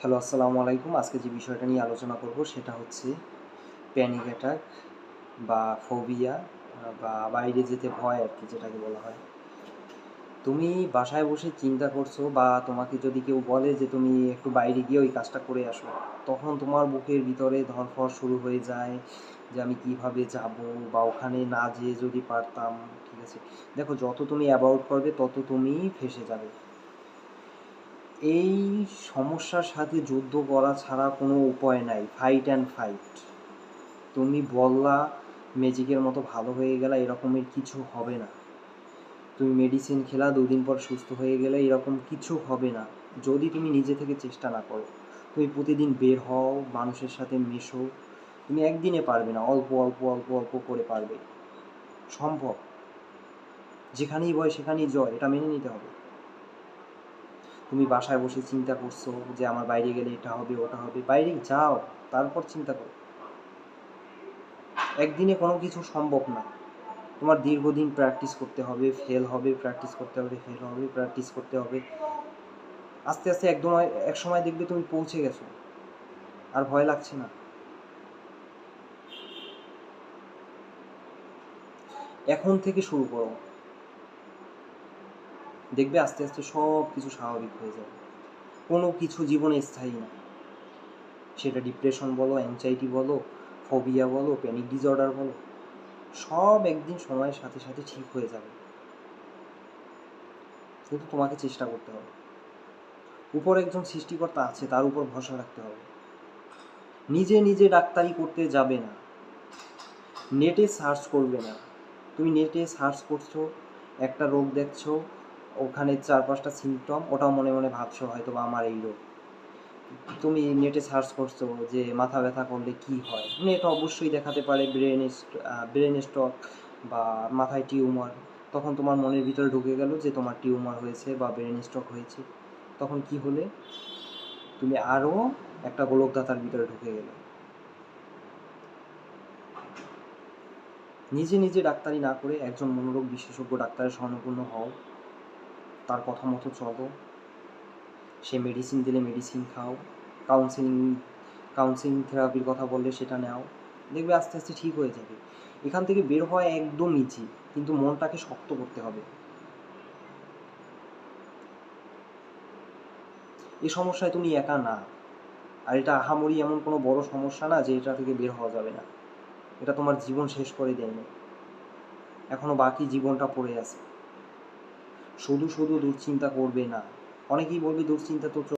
Hello, আসসালামু আলাইকুম। আজকে যে বিষয়টা নিয়ে আলোচনা করব সেটা হচ্ছে প্যানিক অ্যাটাক বা ফোবিয়া বা বাইরে যেতে ভয় আর কি যেটাকে বলা হয়। তুমি বাসায় বসে চিন্তা করছ বা তোমাকে যদি কেউ বলে যে তুমি একটু বাইরে গিয়ে ওই কাজটা করে আসো, তখন তোমার বুকের ভিতরে ধরফর শুরু হয়ে যায় যে আমি কীভাবে যাব বা ওখানে না যেয়ে যদি পারতাম, ঠিক আছে? দেখো, যত তুমি অ্যাবাউট করবে, তত তুমি ফেসে যাবে। এই সমস্যার সাথে যুদ্ধ করা ছাড়া কোনো উপায় নাই। ফাইট অ্যান্ড ফাইট তুমি বললা ম্যাজিকের মতো ভালো হয়ে গেলা, এরকমের কিছু হবে না। তুমি মেডিসিন খেলা, দুদিন পর সুস্থ হয়ে গেলে এরকম কিছু হবে না। যদি তুমি নিজে থেকে চেষ্টা না করো, তুমি প্রতিদিন বের হও, মানুষের সাথে মেশো। তুমি একদিনে পারবে না, অল্প অল্প অল্প অল্প করে পারবে। সম্ভব। যেখানেই বয়, সেখানেই জয়, এটা মেনে নিতে হবে। তুমি বাসায় বসে চিন্তা করছ যে আমার বাইরে গেলে এটা হবে, ওটা হবে। বাইরে যাও, তারপর চিন্তা করো। একদিনে কোনো কিছু সম্ভব না। তোমার দীর্ঘদিন প্র্যাকটিস করতে হবে ফেল হবে প্র্যাকটিস করতে হবে ফেল হবে প্র্যাকটিস করতে হবে। আস্তে আস্তে একদম এক সময় দেখবে তুমি পৌঁছে গেছো। আর ভয় লাগছে না। এখন থেকে শুরু করো। দেখবে আস্তে আস্তে সব কিছু স্বাভাবিক হয়ে যাবে। কোনো কিছু জীবনে স্থায়ী না। সেটা ডিপ্রেশন বলো অ্যাংজাইটি বলো ফোবিয়া বলো প্যানিক ডিসঅর্ডার বলো, সব একদিন সময়ের সাথে সাথে ঠিক হয়ে যাবে। কিন্তু তোমাকে চেষ্টা করতে হবে। উপর একজন সৃষ্টিকর্তা আছে, তার উপর ভরসা রাখতে হবে। নিজে নিজে ডাক্তারি করতে যাবে না। নেটে সার্চ করবে না। তুমি নেটে সার্চ করছ, একটা রোগ দেখছ ওখানে চার পাঁচটা সিমটম ওটাও মনে মনে ভাবছ হয়তো বা আমার এই রোগ তুমি নেটে সার্চ করছ যে মাথা ব্যথা করলে কি হয়? নেট অবশ্যই দেখাতে পারে ব্রেন ব্রেন স্টক বা মাথায় টিউমার। তখন তোমার মনের ভিতরে ঢুকে গেল যে তোমার টিউমার হয়েছে বা ব্রেন স্ট্রোক হয়েছে। তখন কি হলে? তুমি আরও একটা গোলকদাতার ভিতরে ঢুকে গেলে। নিজে নিজে ডাক্তারি না করে একজন মনোরোগ বিশেষজ্ঞ ডাক্তারের স্বর্ণপূর্ণ হও। তার কথা মতো চলো সে মেডিসিন দিলে মেডিসিন খাও। কাউন্সিলিং কাউন্সিলিং থেরাপির কথা বললে সেটা নাও। দেখবে আস্তে আস্তে ঠিক হয়ে যাবে। এখান থেকে বের হওয়া একদম ইজি কিন্তু মনটাকে শক্ত করতে হবে। এই সমস্যায় তুমি একা না। আর এটা আহামরি এমন কোনো বড় সমস্যা না যে এটা থেকে বের হওয়া যাবে না। এটা তোমার জীবন শেষ করে দেয়নি। এখনও বাকি জীবনটা পড়ে আছে। শুধু শুধু দুশ্চিন্তা করবে না। অনেকেই বলবে দুশ্চিন্তা তো